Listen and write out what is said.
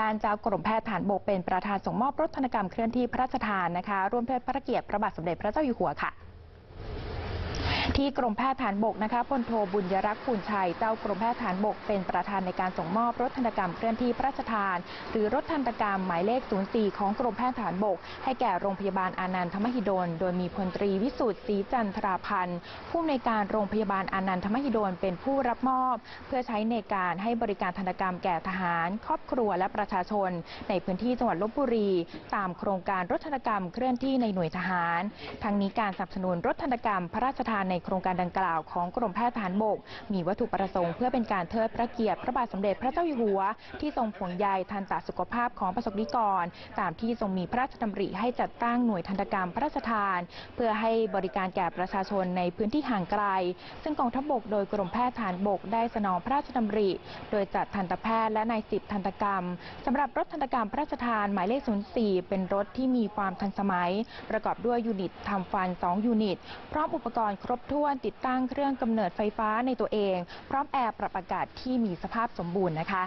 การเจ้ากรมแพทย์ฐานบกเป็นประธานส่งมอบรถธนกรรมเคลื่อนที่พระราชทานนะคะร่วมเทิดพระเกียรติพระบาทสมเด็จพระเจ้าอยู่หัวค่ะ ที่กรมแพทย์ฐานบกนะคะพลโทบุญยรักษ์ภูลชัย เจ้ากรมแพทย์ฐานบก เป็นประธานในการส่งมอบรถธนกรรมเคลื่อนที่พระราชทาน หรือรถธนกรรมหมายเลข 04 ของกรมแพทย์ฐานบก ให้แก่โรงพยาบาลอานันทมหิดล โดยมีพลตรีวิสุทธิ์ศรีจันทราพันธ์ผู้อำนวยการโรงพยาบาลอานันทมหิดลเป็นผู้รับมอบ เพื่อใช้ในการให้บริการธนกรรมแก่ทหาร ครอบครัวและประชาชน ในพื้นที่จังหวัดลบบุรี ตามโครงการรถธนกรรมเคลื่อนที่ในหน่วยทหาร ทั้งนี้การสนับสนุนรถธนกรรมพระราชทานในครงการดังกล่าวของกรมแพทย์ทหารบก มีวัตถุประสงค์เพื่อเป็นการเทิดพระเกียรติพระบาทสมเด็จพระเจ้าอยู่หัว ที่ทรงห่วงใยทันตสุขภาพของประสบนิกร ตามที่ทรงมีพระราชดำริให้จัดตั้งหน่วยทันตกรรมพระราชทาน เพื่อให้บริการแก่ประชาชนในพื้นที่ห่างไกล ซึ่งกองทัพบกโดยกรมแพทย์ทหารบกได้สนองพระราชดำริ โดยจัดทันตแพทย์และนายสิบทันตกรรมสำหรับรถทันตกรรมพระราชทานหมายเลข 04 เป็นรถที่มีความทันสมัย ประกอบด้วยยูนิตทำฟัน 2 ยูนิต พร้อมอุปกรณ์ครบถ้วนติดตั้งเครื่องกำเนิดไฟฟ้าในตัวเอง พร้อมแอร์ปรับอากาศที่มีสภาพสมบูรณ์นะคะ